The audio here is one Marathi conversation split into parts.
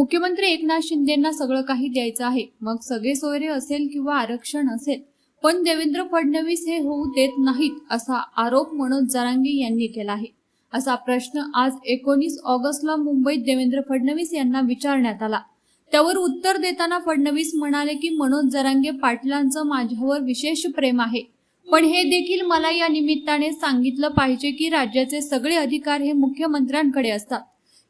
मुख्यमंत्री एकनाथ शिंदेंना सगळं काही द्यायचं आहे. मग सगळे सोयरे असेल किंवा आरक्षण असेल पण देवेंद्र फडणवीस हे होऊ देत नाहीत असा आरोप मनोज जरांगे यांनी केला आहे. असा प्रश्न आज एकोणीस ऑगस्टला मुंबईत देवेंद्र फडणवीस यांना विचारण्यात आला. त्यावर उत्तर देताना फडणवीस म्हणाले की मनोज जरांगे पाटलांचं माझ्यावर विशेष प्रेम आहे. पण हे देखील मला या निमित्ताने सांगितलं पाहिजे की राज्याचे सगळे अधिकार हे मुख्यमंत्र्यांकडे असतात.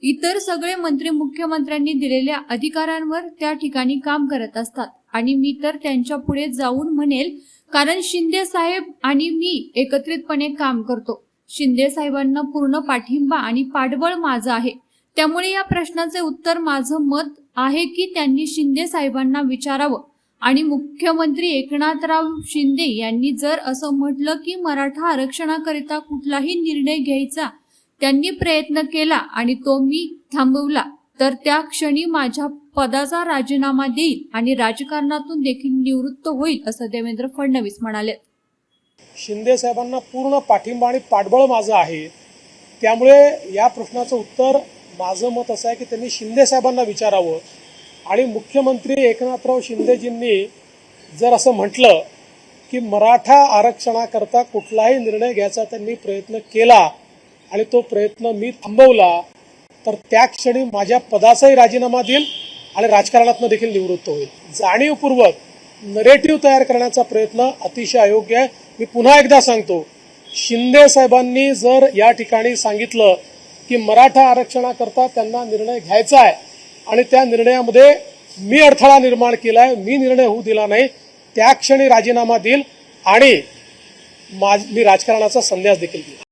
इतर सगळे मंत्री मुख्यमंत्र्यांनी दिलेल्या अधिकारांवर त्या ठिकाणी काम करत असतात. आणि मी तर त्यांच्या पुढे जाऊन म्हणेल कारण शिंदे साहेब आणि मी एकत्रितपणे काम करतो. शिंदे साहेबांना पूर्ण पाठिंबा आणि पाठबळ माझं आहे. त्यामुळे या प्रश्नाचे उत्तर माझं मत आहे की त्यांनी शिंदे साहेबांना विचारावं. आणि मुख्यमंत्री एकनाथराव शिंदे यांनी जर असं म्हटलं की मराठा आरक्षणाकरिता कुठलाही निर्णय घ्यायचा त्यांनी प्रयत्न केला आणि तो मी थांबवला. तर त्या क्षणी माझ्या पदाचा राजीनामा देईल आणि राजकारणातून देखील निवृत्त होईल असं देवेंद्र फडणवीस म्हणाले. शिंदे साहेबांना पूर्ण पाठिंबा आणि पाठबळ माझं आहे. त्यामुळे या प्रश्नाचं उत्तर माझं मत असं आहे की त्यांनी शिंदे साहेबांना विचारावं. आणि मुख्यमंत्री एकनाथराव शिंदेजींनी जर असं म्हटलं की मराठा आरक्षणाकरता कुठलाही निर्णय घ्यायचा त्यांनी प्रयत्न केला आणि तो प्रयत्न मी थांबवला तर त्या क्षणी माझ्या पदाचाही राजीनामा देईल आणि राजकारणातनं देखील निवृत्त होईल. जाणीवपूर्वक नरेटिव्ह तयार करण्याचा प्रयत्न अतिशय अयोग्य आहे. मी पुन्हा एकदा सांगतो शिंदे साहेबांनी जर या ठिकाणी सांगितलं की मराठा आरक्षणाकरता त्यांना निर्णय घ्यायचा आहे आणि त्या निर्णयामध्ये मी अडथळा निर्माण केला आहे मी निर्णय होऊ दिला नाही त्या क्षणी राजीनामा देईल आणि माझ मी राजकारणाचा संन्यास देखील दिला